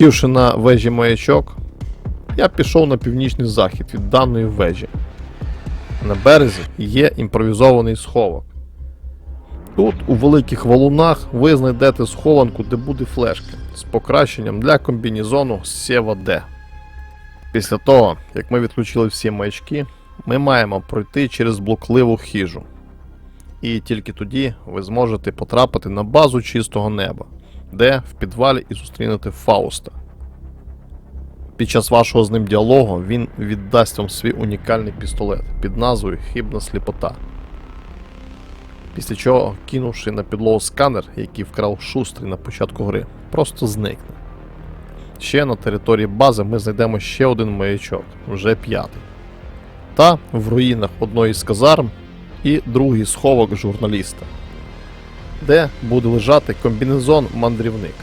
Сівши на вежі маячок, я пішов на північний захід від даної вежі. На березі є імпровізований сховок. Тут, у великих валунах, ви знайдете схованку, де буде флешка з покращенням для комбінезону Сєва Д. Після того, як ми відключили всі маячки, ми маємо пройти через блокливу хижу. І тільки тоді ви зможете потрапити на базу чистого неба, де в підвалі і зустрінете Фауста. Під час вашого з ним діалогу він віддасть вам свій унікальний пістолет під назвою Хибна сліпота. Після чого, кинувши на підлогу сканер, який вкрав шустрий на початку гри, просто зникне. Ще на території бази ми знайдемо ще один маячок, вже п'ятий. Та в руїнах одної з казарм і другий сховок журналіста, де буде лежати комбінезон мандрівник.